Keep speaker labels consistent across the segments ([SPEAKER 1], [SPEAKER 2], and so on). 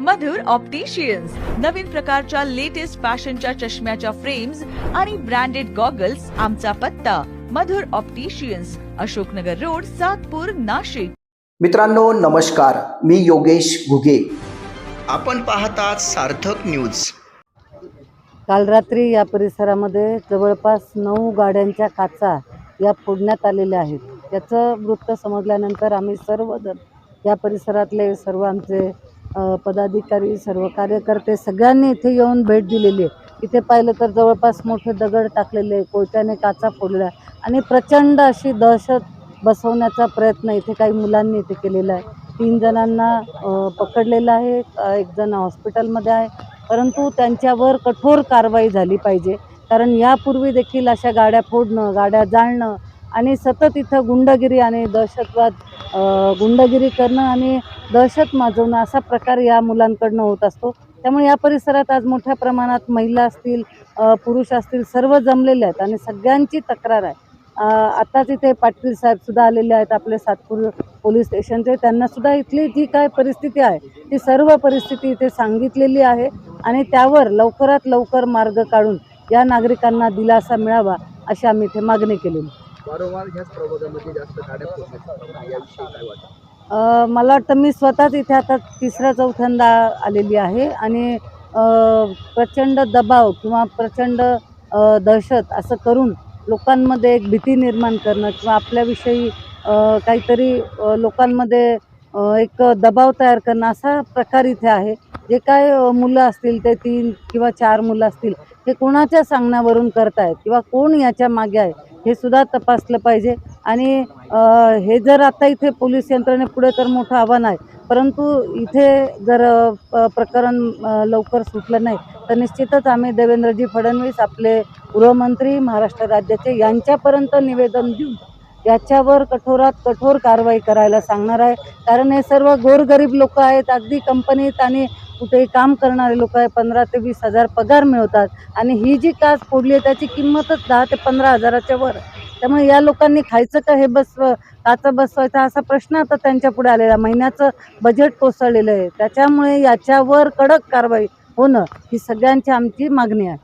[SPEAKER 1] मधुर opticians नवीन प्रकारच्या latest फॅशनच्या चष्म्याच्या फ्रेम्स आणि ब्रँडेड गॉगल्स आमचा पत्ता. Madhur opticians Ashoknagar road Satpur Nashik.
[SPEAKER 2] मित्रांनो नमस्कार. मी योगेश घुगे.
[SPEAKER 3] आपण पाहतात सार्थक न्यूज
[SPEAKER 4] काल रात्री या परिसरामध्ये जवळपास नऊ गाड्यांच्या काचा या फोडण्यात आलेल्या आहेत. याचं वृत्त समजल्यानंतर आम्ही सर्वजण या परिसरातले सर्व आमचे पदाधिकारी सर्व कार्यकर्ते सगळ्यांनी इथे येऊन भेट दिलेली आहे. इथे पाहिलं तर जवळपास मोठे दगड टाकलेले कोयत्याने काचा फोडल्या आणि प्रचंड अशी दहशत बसवण्याचा प्रयत्न इथे काही मुलांनी इथे केलेला आहे. तीन जणांना पकडलेलं आहे एक जण हॉस्पिटलमध्ये आहे. परंतु त्यांच्यावर कठोर कारवाई झाली पाहिजे. कारण यापूर्वी देखील अशा गाड्या फोडणं गाड्या जाळणं आणि सतत इथं गुंडगिरी आणि दहशतवाद गुंडगिरी करणं आणि दहशत माजवणं असा प्रकार या मुलांकडनं होत असतो. त्यामुळे या परिसरात आज मोठ्या प्रमाणात महिला असतील पुरुष असतील सर्व जमलेले आहेत आणि सगळ्यांची तक्रार आहे. आत्ताच इथे पाटील साहेब सुद्धा आलेले आहेत आपले सातपूर पोलीस स्टेशनचे. त्यांना सुद्धा इथली जी काय परिस्थिती आहे ती सर्व परिस्थिती इथे सांगितलेली आहे आणि त्यावर लवकरात लवकर मार्ग काढून या नागरिकांना दिलासा मिळावा अशी आम्ही इथे मागणी केलेली
[SPEAKER 2] वारंवार ह्याच प्रभागामध्ये जास्त गाड्या याविषयी काय वाटतं?
[SPEAKER 4] मला वाटतं मी स्वतःच इथे आता तिसऱ्या चौथ्यांदा आलेली आहे आणि प्रचंड दबाव किंवा प्रचंड दहशत असं करून लोकांमध्ये एक भीती निर्माण करणं किंवा आपल्याविषयी काहीतरी लोकांमध्ये एक दबाव तयार करणं असा प्रकार इथे आहे. जे काय मुलं असतील ते तीन किंवा चार मुलं असतील हे कोणाच्या सांगण्यावरून करतायत किंवा कोण याच्या मागे आहे हे सुद्धा तपासलं पाहिजे. आणि हे जर आता इथे पोलीस यंत्रणेपुढे तर मोठं आव्हान आहे. परंतु इथे जर प- प्रकरण लवकर सुटलं नाही तर निश्चितच आम्ही देवेंद्रजी फडणवीस आपले गृहमंत्री महाराष्ट्र राज्याचे यांच्यापर्यंत निवेदन देऊन याच्यावर कठोरात कठोर कारवाई करायला सांगणार आहे. कारण हे सर्व गोरगरीब लोक आहेत अगदी कंपनीत आणि कुठेही काम करणारे लोक आहे पंधरा ते वीस हजार पगार मिळवतात आणि ही जी कास फोडली आहे त्याची किंमतच दहा ते पंधरा हजाराच्या वर आहे. त्यामुळे या लोकांनी खायचं का हे बसव काचं बसवायचा असा प्रश्न आता त्यांच्या पुढे आलेला महिन्याचं बजेट कोसळलेलं आहे. त्याच्यामुळे याच्यावर कडक कारवाई होणं ही सगळ्यांची आमची मागणी आहे.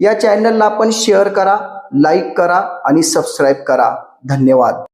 [SPEAKER 2] या चॅनलला आपण शेअर करा लाईक करा आणि सबस्क्राईब करा. धन्यवाद.